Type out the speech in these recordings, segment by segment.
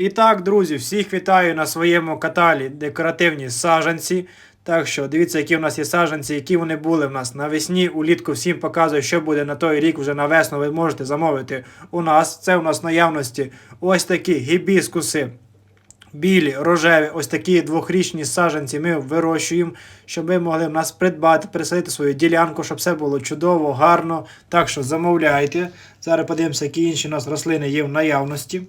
І так, друзі, всіх вітаю на своєму каналі Декоративні саджанці. Так що дивіться, які в нас є саджанці, які вони були в нас навесні, улітку всім показую, що буде на той рік вже на весну. Ви можете замовити у нас. Це у нас в наявності ось такі гібіскуси. Білі, рожеві, ось такі двохрічні саджанці ми вирощуємо, щоб ви могли в нас придбати, переселити свою ділянку, щоб все було чудово, гарно. Так що замовляйте. Зараз подивимося, які інші у нас рослини є в наявності.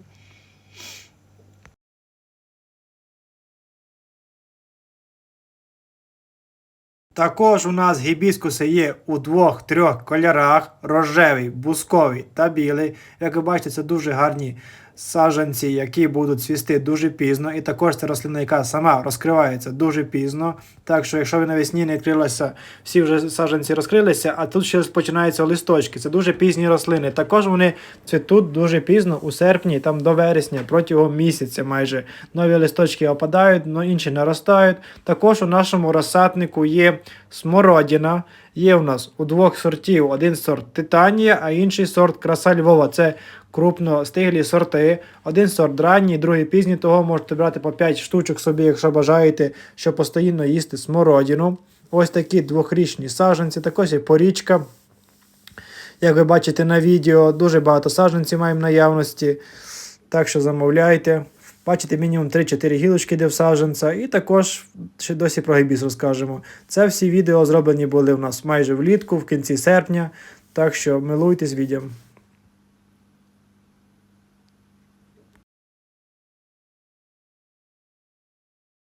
Також у нас гібіскуси є у двох-трьох кольорах: рожевий, бусковий та білий. Як ви бачите, це дуже гарні саджанці, які будуть цвісти дуже пізно. І також це рослина, яка сама розкривається дуже пізно. Так що, якщо ви навесні не відкрилися, всі вже саджанці розкрилися, а тут ще починаються листочки. Це дуже пізні рослини. Також вони цвітуть дуже пізно, у серпні, там до вересня, протягом місяця майже. Нові листочки опадають, но інші наростають. Також у нашому розсаднику є смородина. Є у нас у двох сортів один сорт Титанія, а інший сорт Краса Львова. Це крупностиглі сорти. Один сорт ранній, другий пізній, того можете брати по 5 штучок собі, якщо бажаєте, щоб постійно їсти смородину. Ось такі двохрічні саджанці, також є порічка. Як ви бачите на відео, дуже багато саджанців маємо наявності. Так що замовляйте. Бачите, мінімум 3-4 гілочки йде в саджанця. І також ще досі про гібіс розкажемо. Це всі відео зроблені були у нас майже влітку, в кінці серпня. Так що милуйтесь відео.